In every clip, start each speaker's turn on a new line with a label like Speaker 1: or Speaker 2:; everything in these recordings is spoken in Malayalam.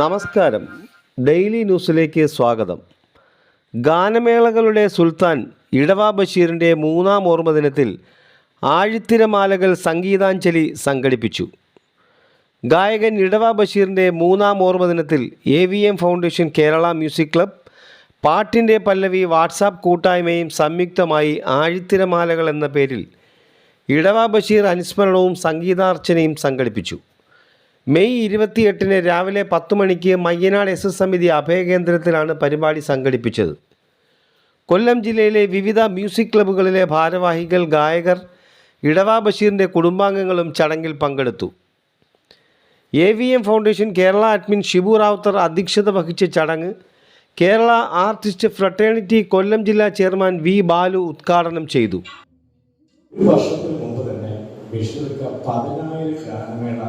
Speaker 1: നമസ്കാരം. ഡെയിലി ന്യൂസിലേക്ക് സ്വാഗതം. ഗാനമേളകളുടെ സുൽത്താൻ ഇടവാ ബഷീറിന്റെ മൂന്നാം ഓർമ്മ ദിനത്തിൽ ആഴിത്തിരമാലകൾ സംഗീതാഞ്ജലി സംഘടിപ്പിച്ചു. ഗായകൻ ഇടവാ ബഷീറിന്റെ മൂന്നാം ഓർമ്മ ദിനത്തിൽ A V M foundation Kerala music club പാട്ടിന്റെ പല്ലവി വാട്സാപ്പ് കൂട്ടായ്മയും സംയുക്തമായി ആഴിത്തിരമാലകൾ എന്ന പേരിൽ ഇടവാ ബഷീർ അനുസ്മരണവും സംഗീതാർച്ചനയും സംഘടിപ്പിച്ചു. മെയ് ഇരുപത്തിയെട്ടിന് രാവിലെ പത്ത് മണിക്ക് മയ്യനാട് എസ് എസ് സമിതി അഭയകേന്ദ്രത്തിലാണ് പരിപാടി സംഘടിപ്പിച്ചത്. കൊല്ലം ജില്ലയിലെ വിവിധ മ്യൂസിക് ക്ലബ്ബുകളിലെ ഭാരവാഹികൾ ഗായകർ ഇടവാ ബഷീറിന്റെ കുടുംബാംഗങ്ങളും ചടങ്ങിൽ പങ്കെടുത്തു. A V M foundation Kerala admin Shibu Rawther അധ്യക്ഷത വഹിച്ച ചടങ്ങ് കേരള ആർട്ടിസ്റ്റ് ഫ്രട്ടേണിറ്റി കൊല്ലം ജില്ലാ ചെയർമാൻ വി ബാലു ഉദ്ഘാടനം ചെയ്തു.
Speaker 2: ഒരു വർഷത്തിന് മുമ്പ് തന്നെ ബഷീർക്ക് പതിനായിരം ഗാനമേള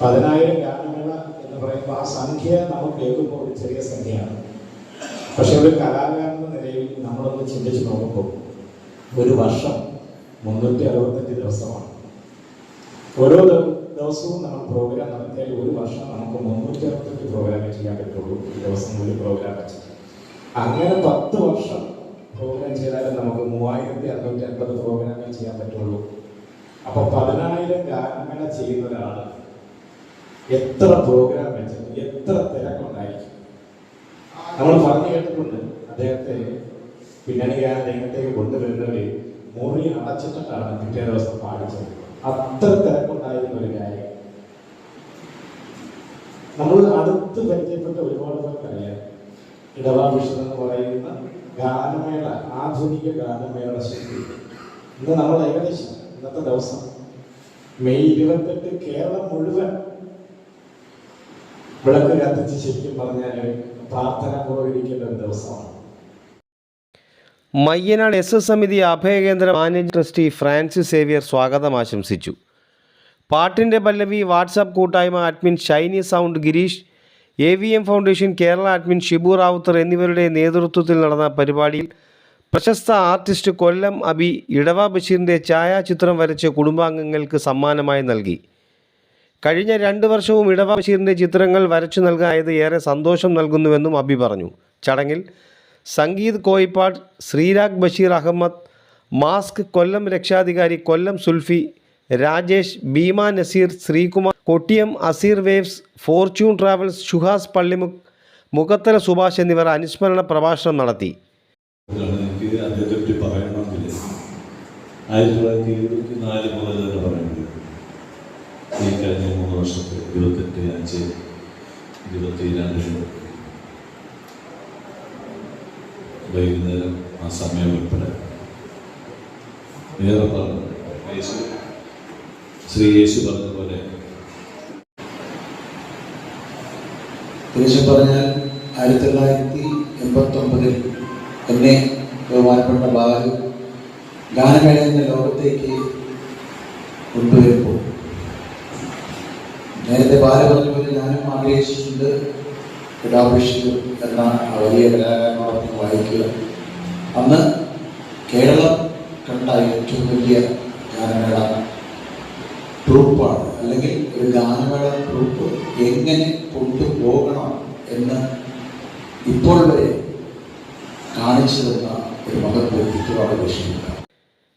Speaker 2: പതിനായിരം ഗാനമേള എന്ന് പറയുമ്പോൾ ആ സംഖ്യ നമ്മൾ കേൾക്കുമ്പോൾ ഒരു ചെറിയ സംഖ്യയാണ്. പക്ഷെ ഒരു കലാകാരൻ എന്ന നിലയിൽ നമ്മളൊന്ന് ചിന്തിച്ച് നോക്കുമ്പോൾ ഒരു വർഷം മുന്നൂറ്റി അറുപത്തഞ്ച് ദിവസമാണ്. ഓരോ ദിവസവും നമ്മൾ പ്രോഗ്രാം നടത്തിയാൽ ഒരു വർഷം നമുക്ക് മുന്നൂറ്റി അറുപത്തഞ്ച് പ്രോഗ്രാമേ ചെയ്യാൻ പറ്റുള്ളൂ. ഈ ദിവസങ്ങളിൽ പ്രോഗ്രാം വെച്ച് അങ്ങനെ പത്ത് വർഷം പ്രോഗ്രാം ചെയ്താലും നമുക്ക് മൂവായിരത്തി അറുന്നൂറ്റി അൻപത് പ്രോഗ്രാമേ ചെയ്യാൻ പറ്റുള്ളൂ. അപ്പോൾ പതിനായിരം ഗാനമേള ചെയ്യുന്ന ഒരാൾ എത്ര പ്രോഗ്രാം വെച്ചിട്ട് എത്ര തിരക്കുണ്ടായിരിക്കും. നമ്മൾ പറഞ്ഞു കേട്ടിട്ടുണ്ട് അദ്ദേഹത്തെ പിന്നണി ഗാന രംഗത്തേക്ക് കൊണ്ടുവരുന്നവര് മുറി അടച്ചിട്ടിട്ടാണ് പിറ്റേ ദിവസം പാടിച്ചത്. അത്ര തിരക്കുണ്ടായിരുന്ന ഒരു കാര്യം നമ്മൾ അടുത്ത് പരിചയപ്പെട്ട ഒരുപാട് പേർക്കറിയാം. ഇടവാഭിഷണം എന്ന് പറയുന്ന ഗാനമേള ആധുനിക ഗാനമേള ശക്തി ഇന്ന് നമ്മൾ ഏകദേശം ഇന്നത്തെ ദിവസം മെയ് ഇരുപത്തെട്ട് കേരളം മുഴുവൻ വിളക്ക് കത്തിച്ച് ശരിക്കും പറഞ്ഞാൽ പ്രാർത്ഥന പുറകിരിക്കേണ്ട ഒരു ദിവസമാണ്.
Speaker 1: മയ്യനാട് എസ് എസ് സമിതി അഭയകേന്ദ്ര മാനേജ് ട്രസ്റ്റി ഫ്രാൻസിസ് സേവിയർ സ്വാഗതം ആശംസിച്ചു. പാട്ടിന്റെ പല്ലവി വാട്സാപ്പ് കൂട്ടായ്മ admin Shiny sound Girish A V M foundation Kerala admin Shibu Rawther എന്നിവരുടെ നേതൃത്വത്തിൽ നടന്ന പരിപാടിയിൽ പ്രശസ്ത ആർട്ടിസ്റ്റ് കൊല്ലം അബി ഇടവ ബഷീറിന്റെ ഛായാചിത്രം വരച്ച് കുടുംബാംഗങ്ങൾക്ക് സമ്മാനമായി നൽകി. കഴിഞ്ഞ രണ്ട് വർഷവും ഇടവ ബഷീറിന്റെ ചിത്രങ്ങൾ വരച്ചു നൽകായത് ഏറെ സന്തോഷം നൽകുന്നുവെന്നും അബി പറഞ്ഞു. ചടങ്ങിൽ സംഗീത് കോയിപ്പാട് ശ്രീരാഗ് ബഷീർ അഹമ്മദ് മാസ്ക് കൊല്ലം രക്ഷാധികാരി Kollam Sulfi Rajesh Bhima Naseer Sreekumar Kottiyam Aseer waves fortune travels Shuhas Pallimukku Mukhathala Subhash എന്നിവർ അനുസ്മരണ പ്രഭാഷണം നടത്തി.
Speaker 3: ആയിരത്തി തൊള്ളായിരത്തി എഴുപത്തി നാല് മുതൽ തന്നെ പറയുന്നത് ഈ കഴിഞ്ഞ മൂന്ന് വർഷത്തെ ഇരുപത്തെട്ട് അഞ്ച് ഇരുപത്തി രണ്ടിന് വൈകുന്നേരം ആ സമയം ഉൾപ്പെടെ വേറെ പറഞ്ഞു ശ്രീ യേശു പറഞ്ഞ പോലെ
Speaker 4: യേശു പറഞ്ഞാൽ ആയിരത്തി തൊള്ളായിരത്തി എൺപത്തി ഒമ്പതിൽ എന്നെ ബഹുമാനപ്പെട്ട ബാലു ഗാനമേള എന്ന ലോകത്തേക്ക് കൊണ്ടുവരുമ്പോൾ നേരത്തെ ബാല പറഞ്ഞതുപോലെ പോലെ ഞാനും ആഗ്രഹിച്ചിട്ടുണ്ട് കിടാഭിഷേകം എന്ന വലിയ കലാകാരനോടൊപ്പം വായിക്കുക. അന്ന് കേരളം കണ്ട ഏറ്റവും വലിയ ഗാനമേള ട്രൂപ്പാണ് അല്ലെങ്കിൽ ഒരു ഗാനമേള ട്രൂപ്പ് എങ്ങനെ കൊണ്ടുപോകണം എന്ന് ഇപ്പോൾ വരെ കാണിച്ചു തന്ന ഒരു മകൻ വ്യക്തിത്വമാണ്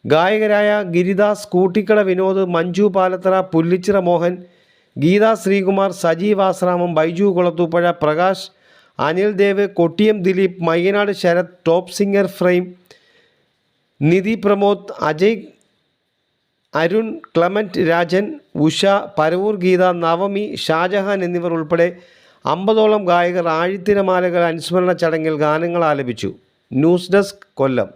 Speaker 1: ഗായകരായ Giridas Koottikkada Vinod Manju Palathara Pullichira Mohan Geetha Sreekumar Sajeev Asramam Baiju Kulathupuzha Prakash Anil Dev Kottiyam Dileep Mayyanad Sarath top singer frame Nidhi Pramod Ajay Arun Clement Rajan Usha Paravur Geetha Navami Shajahan എന്നിവർ ഉൾപ്പെടെ അമ്പതോളം ഗായകർ ആഴിത്തിരമാലകൾ അനുസ്മരണ ചടങ്ങിൽ ഗാനങ്ങൾ ആലപിച്ചു. News desk Kollam.